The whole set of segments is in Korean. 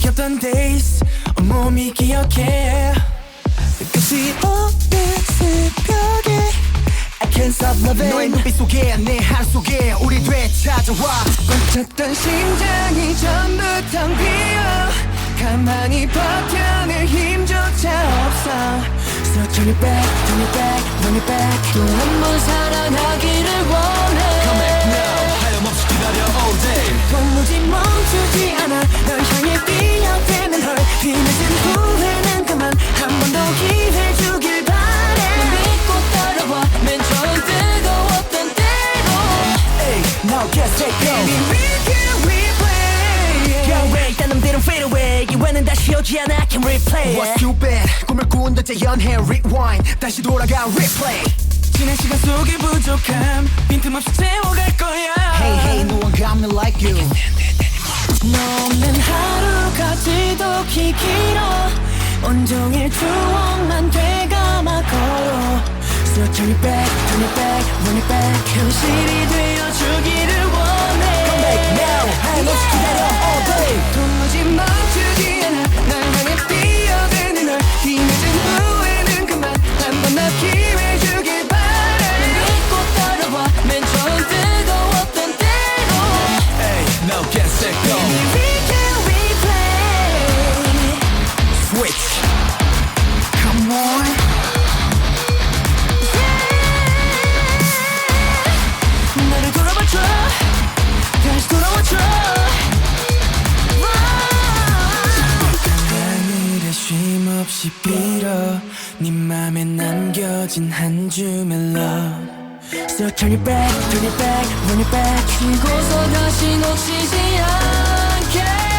겹던 days 온몸이 기억해. 끝이 없는 새벽에 I can't stop loving. 너의 눈빛 속에 내 하루 속에 우리 되찾아와. 꽉 찼던 심장이 전부 텅 비어 가만히 버텨낼 힘조차 없어. So turn it back, turn it back, run it back. 또 한 번 사랑하기를 원해. Come back now. 하염없이 기다려 all day. 도무지 set go Baby we can replay Can't wait 다른 대로 fade away 이번엔 다시 오지 않아 can replay What's too bad 꿈을 꾸은 듯 재현해 rewind 다시 돌아가 replay 지난 시간 속의 부족함 빈틈없이 채워갈 거야 Hey hey no one got me like you 너 없는 하루가 지독히 길어 온종일 추억만 되감아 걸어 So turn it back, turn it back, run it back 현실이 되어주기를 now 하염 네 맘에 남겨진 한 줌의 love So turn it back, turn it back, run it back 쉬고서 다시 놓치지 않게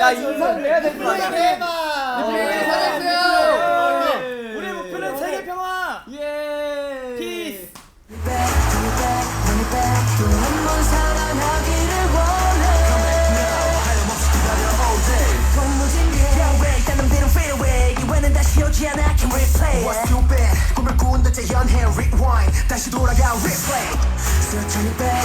야 인사를 해야 될거 아니야? Replay So turn it back, turn it